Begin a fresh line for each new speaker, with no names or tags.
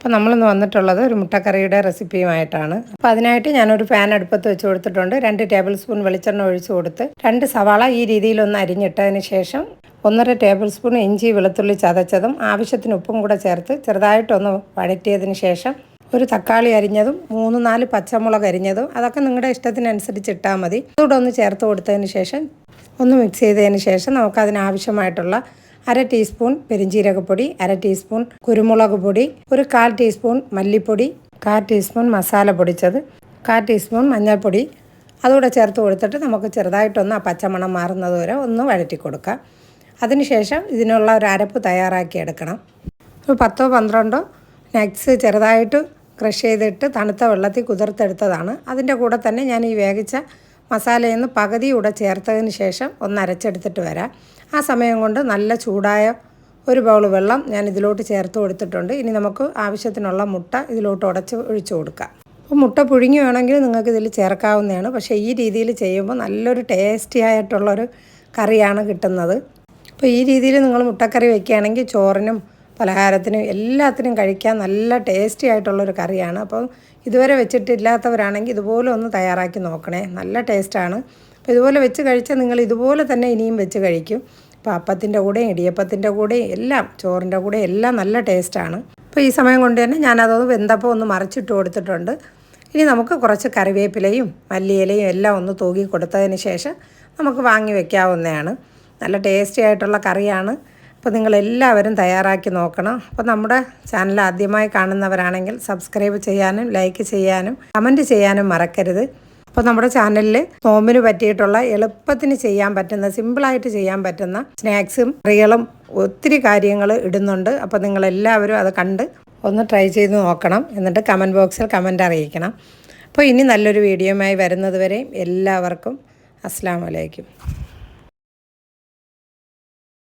അപ്പോൾ നമ്മളിന്ന് വന്നിട്ടുള്ളത് ഒരു മുട്ടക്കറിയുടെ റെസിപ്പിയുമായിട്ടാണ്. അപ്പോൾ അതിനായിട്ട് ഞാനൊരു പാൻ അടുപ്പത്ത് വെച്ച് കൊടുത്തിട്ടുണ്ട്. രണ്ട് ടേബിൾ സ്പൂൺ വെളിച്ചെണ്ണ ഒഴിച്ച് കൊടുത്ത് രണ്ട് സവാള ഈ രീതിയിലൊന്ന് അരിഞ്ഞിട്ടതിന് ശേഷം ഒന്നര ടേബിൾ സ്പൂൺ ഇഞ്ചി വെളുത്തുള്ളി ചതച്ചതും ആവശ്യത്തിന് ഉപ്പും കൂടെ ചേർത്ത് ചെറുതായിട്ടൊന്ന് വഴറ്റിയതിന് ശേഷം ഒരു തക്കാളി അരിഞ്ഞതും മൂന്ന് നാല് പച്ചമുളക് അരിഞ്ഞതും അതൊക്കെ നിങ്ങളുടെ ഇഷ്ടത്തിനനുസരിച്ച് ഇട്ടാൽ മതി. അതുകൂടെ ഒന്ന് ചേർത്ത് കൊടുത്തതിന് ശേഷം ഒന്ന് മിക്സ് ചെയ്തതിന് ശേഷം നമുക്ക് അതിനാവശ്യമായിട്ടുള്ള അര ടീസ്പൂൺ പെരിഞ്ജീരകപ്പൊടി അര ടീസ്പൂൺ കുരുമുളക് പൊടി ഒരു കാൽ ടീസ്പൂൺ മല്ലിപ്പൊടി കാൽ ടീസ്പൂൺ മസാല പൊടിച്ചത് കാൽ ടീസ്പൂൺ മഞ്ഞൾപ്പൊടി. അതുകൂടെ ചേർത്ത് കൊടുത്തിട്ട് നമുക്ക് ചെറുതായിട്ടൊന്ന് ആ പച്ചമണം മാറുന്നത് വരെ ഒന്ന് വഴറ്റി കൊടുക്കാം. അതിനുശേഷം ഇതിനുള്ള ഒരു അരപ്പ് തയ്യാറാക്കി എടുക്കണം. ഒരു പത്തോ പന്ത്രണ്ടോ നട്ട്സ് ചെറുതായിട്ട് ക്രഷ് ചെയ്തിട്ട് തണുത്ത വെള്ളത്തിൽ കുതിർത്തെടുത്തതാണ്. അതിന്റെ കൂടെ തന്നെ ഞാൻ ഈ വേവിച്ച മസാലയിൽ പകുതി കൂടെ ചേർത്തതിന് ശേഷം ഒന്ന് അരച്ചെടുത്തിട്ട് വരാം. ആ സമയം കൊണ്ട് നല്ല ചൂടായ ഒരു ബൗൾ വെള്ളം ഞാൻ ഇതിലോട്ട് ചേർത്ത് കൊടുത്തിട്ടുണ്ട്. ഇനി നമുക്ക് ആവശ്യത്തിനുള്ള മുട്ട ഇതിലോട്ട് ഉടച്ച് ഒഴിച്ചു കൊടുക്കാം. അപ്പോൾ മുട്ട പുഴുങ്ങി വേണമെങ്കിൽ നിങ്ങൾക്ക് ഇതിൽ ചേർക്കാവുന്നതാണ്. പക്ഷേ ഈ രീതിയിൽ ചെയ്യുമ്പോൾ നല്ലൊരു ടേസ്റ്റി ആയിട്ടുള്ളൊരു കറിയാണ് കിട്ടുന്നത്. അപ്പോൾ ഈ രീതിയിൽ നിങ്ങൾ മുട്ടക്കറി വെക്കുകയാണെങ്കിൽ ചോറിനും പലഹാരത്തിനും എല്ലാത്തിനും കഴിക്കാൻ നല്ല ടേസ്റ്റി ആയിട്ടുള്ളൊരു കറിയാണ്. അപ്പോൾ ഇതുവരെ വെച്ചിട്ടില്ലാത്തവരാണെങ്കിൽ ഇതുപോലെ ഒന്ന് തയ്യാറാക്കി നോക്കണേ. നല്ല ടേസ്റ്റാണ് അപ്പോൾ ഇതുപോലെ വെച്ച് കഴിച്ചാൽ നിങ്ങൾ ഇതുപോലെ തന്നെ ഇനിയും വെച്ച് കഴിക്കും. അപ്പോൾ അപ്പത്തിന്റെ കൂടെയും ഇടിയപ്പത്തിന്റെ കൂടെയും എല്ലാം ചോറിന്റെ കൂടെ എല്ലാം നല്ല ടേസ്റ്റാണ് അപ്പോൾ ഈ സമയം കൊണ്ട് തന്നെ ഞാനതൊന്ന് വെന്തപ്പോൾ ഒന്ന് മറിച്ചിട്ട് കൊടുത്തിട്ടുണ്ട്. ഇനി നമുക്ക് കുറച്ച് കറിവേപ്പിലയും മല്ലിയിലയും എല്ലാം ഒന്ന് തൂകി കൊടുത്തതിന് ശേഷം നമുക്ക് വാങ്ങി വെക്കാവുന്നതാണ്. നല്ല ടേസ്റ്റി ആയിട്ടുള്ള കറിയാണ്. അപ്പോൾ നിങ്ങളെല്ലാവരും തയ്യാറാക്കി നോക്കണം. അപ്പോൾ നമ്മുടെ ചാനൽ ആദ്യമായി കാണുന്നവരാണെങ്കിൽ സബ്സ്ക്രൈബ് ചെയ്യാനും ലൈക്ക് ചെയ്യാനും കമന്റ് ചെയ്യാനും മറക്കരുത്. അപ്പോൾ നമ്മുടെ ചാനലിൽ നോമ്പിന് പറ്റിയിട്ടുള്ള എളുപ്പത്തിന് ചെയ്യാൻ പറ്റുന്ന സിമ്പിളായിട്ട് ചെയ്യാൻ പറ്റുന്ന സ്നാക്സും കറികളും ഒത്തിരി കാര്യങ്ങൾ ഇടുന്നുണ്ട്. അപ്പോൾ നിങ്ങളെല്ലാവരും അത് കണ്ട് ഒന്ന് ട്രൈ ചെയ്ത് നോക്കണം. എന്നിട്ട് കമന്റ് ബോക്സിൽ കമന്റ് അറിയിക്കണം. അപ്പോൾ ഇനി നല്ലൊരു വീഡിയോയുമായി വരുന്നത് വരെയും എല്ലാവർക്കും അസ്സാം വലൈക്കും